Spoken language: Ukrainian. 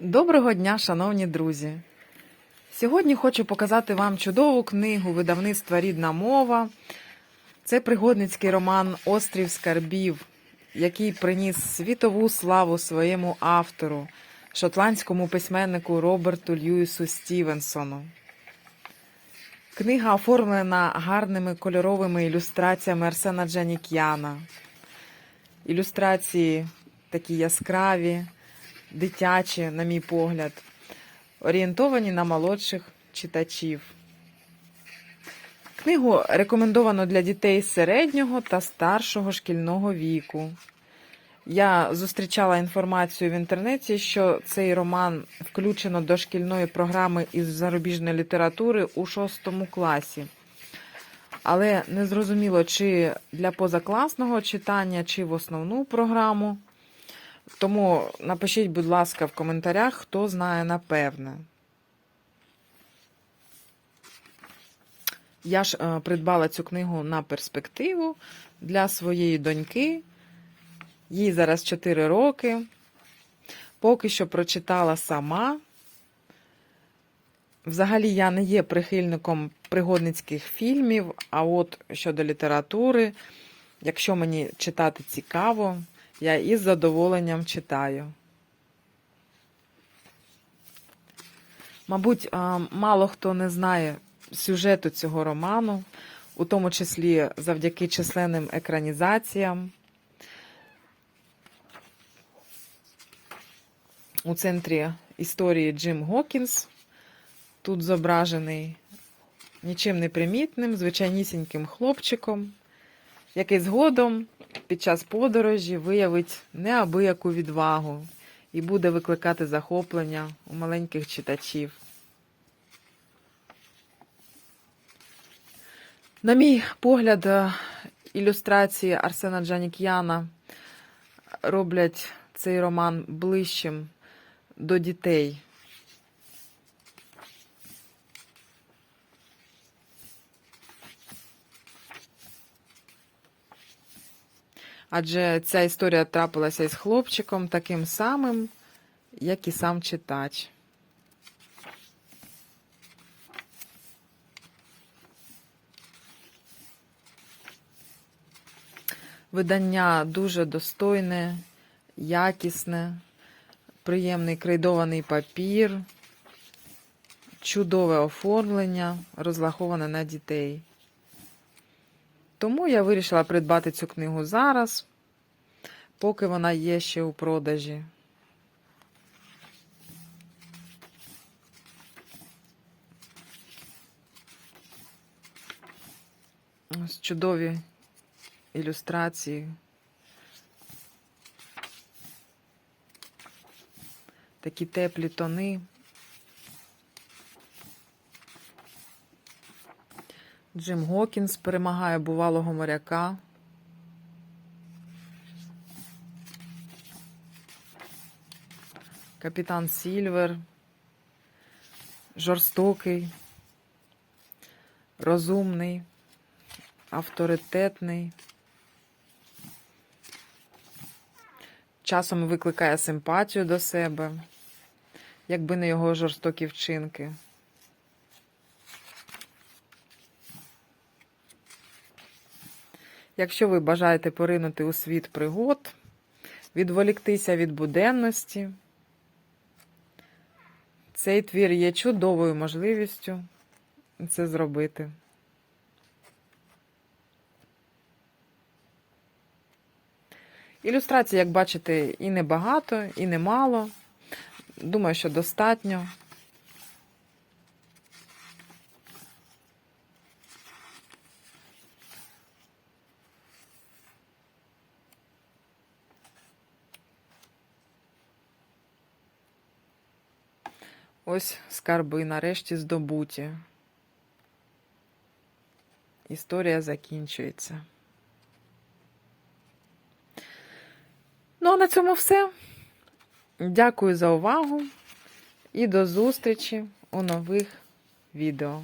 Доброго дня, шановні друзі! Сьогодні хочу показати вам чудову книгу видавництва Рідна мова. Це пригодницький роман Острів скарбів, який приніс світову славу своєму автору, шотландському письменнику Роберту Льюісу Стівенсону. Книга оформлена гарними кольоровими ілюстраціями Арсена Джанікяна. Ілюстрації такі яскраві, дитячі, на мій погляд, орієнтовані на молодших читачів. Книгу рекомендовано для дітей середнього та старшого шкільного віку. Я зустрічала інформацію в інтернеті, що цей роман включено до шкільної програми із зарубіжної літератури у шостому класі. Але не зрозуміло, чи для позакласного читання, чи в основну програму. Тому напишіть, будь ласка, в коментарях, хто знає напевне. Я ж е, придбала цю книгу на перспективу для своєї доньки. Їй зараз 4 роки. Поки що прочитала сама. Взагалі, я не є прихильником пригодницьких фільмів, а от щодо літератури, якщо мені читати цікаво, я із задоволенням читаю. Мабуть, мало хто не знає сюжету цього роману, у тому числі завдяки численним екранізаціям. У центрі історії Джим Гокінс. Тут зображений нічим не примітним, звичайнісіньким хлопчиком, який згодом під час подорожі виявить неабияку відвагу і буде викликати захоплення у маленьких читачів. На мій погляд, е, ілюстрації Арсена Джанік'яна роблять цей роман ближчим до дітей. Адже ця історія трапилася із хлопчиком таким самим, як і сам читач. Видання дуже достойне, якісне, приємний крейдований папір, чудове оформлення, розраховане на дітей. Тому я вирішила придбати цю книгу зараз, поки вона є ще у продажі. Ось чудові ілюстрації. Такі теплі тони. Джим Гокінс перемагає бувалого моряка. Капітан Сільвер. Жорстокий, розумний, авторитетний. Часом викликає симпатію до себе, якби не його жорстокі вчинки. Якщо ви бажаєте поринути у світ пригод, відволіктися від буденності, цей твір є чудовою можливістю це зробити. Ілюстрацій, як бачите, і небагато, і немало. Думаю, що достатньо. Ось скарби нарешті здобуті. Історія закінчується. Ну, а на цьому все. Дякую за увагу і до зустрічі у нових відео.